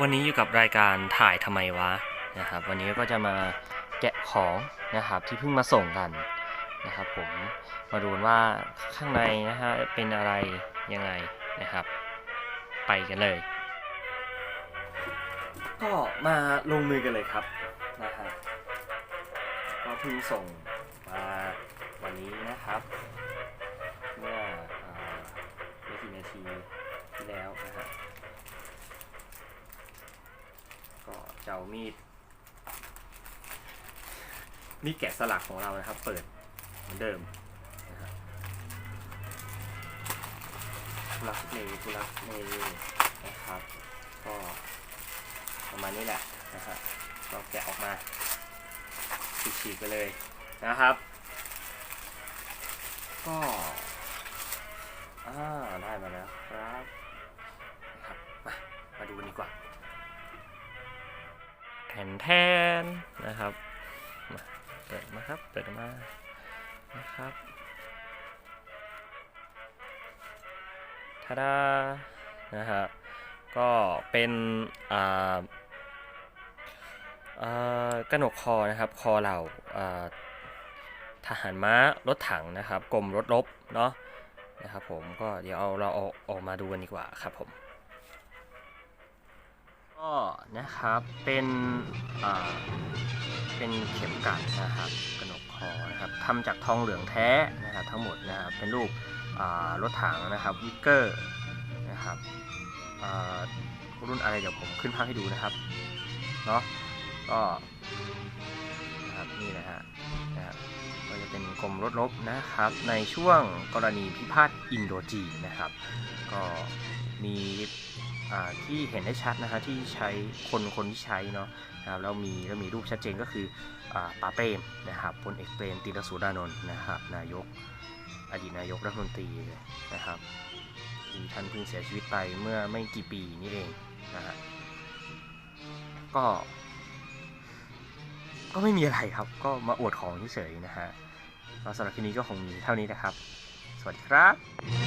วันนี้อยู่กับรายการถ่ายทำไมวะนะครับ วันนี้ก็จะมาแกะของนะครับที่เพิ่งมาส่งกันนะครับ ผมมาดูนว่าข้างในนะฮะเป็นอะไรยังไงนะครับ ไปกันเลย ก็มาลงมือกันเลยครับนะฮะก็เพิ่งส่งมาวันนี้นะครับ เมื่ออ่าไม่กี่นาทีแล้วนะฮะ ก็จะเอามีด มีดแกะสลักของเรานะครับ เปิดเหมือนเดิมนะครับทุลักเลทุลักเลนะครับ ก็ประมาณนี้แหละนะฮะก็แกะออกมาฉีกๆไปเลยนะครับ ก็อ่าได้มาแล้วครับนะครับมามาดูกันดีกว่า แทนแทนนะครับมาเปิดมาครับ เปิดมานะครับทาดานะฮะก็เป็นอ่าอ่ากระหนกคอนะครับ คอเหล่าอ่าทหารม้ารถถังนะครับกรมรถรบเนาะนะครับผมก็เดี๋ยวเอาเราเอาออกมาดูกันดีกว่าครับผม นะครับ เป็นเป็นเข็มกลัดนะครับกระหนกคอนะครับทำจากทองเหลืองแท้นะครับทั้งหมดนะครับเป็นรูปรถถังนะครับวิกเกอร์นะครับรุ่นอะไรเดี๋ยวผมขึ้นภาพให้ดูนะครับเนาะก็นะครับนี่นะฮะนะครับก็จะเป็นกรมรถรบนะครับ ในช่วงกรณีพิพาทอินโดจีนนะครับ ก็มี ที่เห็นได้ชัดนะฮะที่ใช้คนคนที่ใช้เนาะนะครับแล้วมีแล้วมีรูปชัดเจนก็คืออป้าเปรมนะครับพลเอกเปรมติรสุรานนท์นะครับนายกอดีตนายกรัฐมนตรีนะครับที่ท่านเพิ่งเสียชีวิตไปเมื่อไม่กี่ปีนี้เองนะฮะก็ก็ไม่มีอะไรครับ ก็มาอวดของเฉยๆนะฮะสำหรับคลิปนี้ก็คงมีเท่านี้นะครับ สวัสดีครับ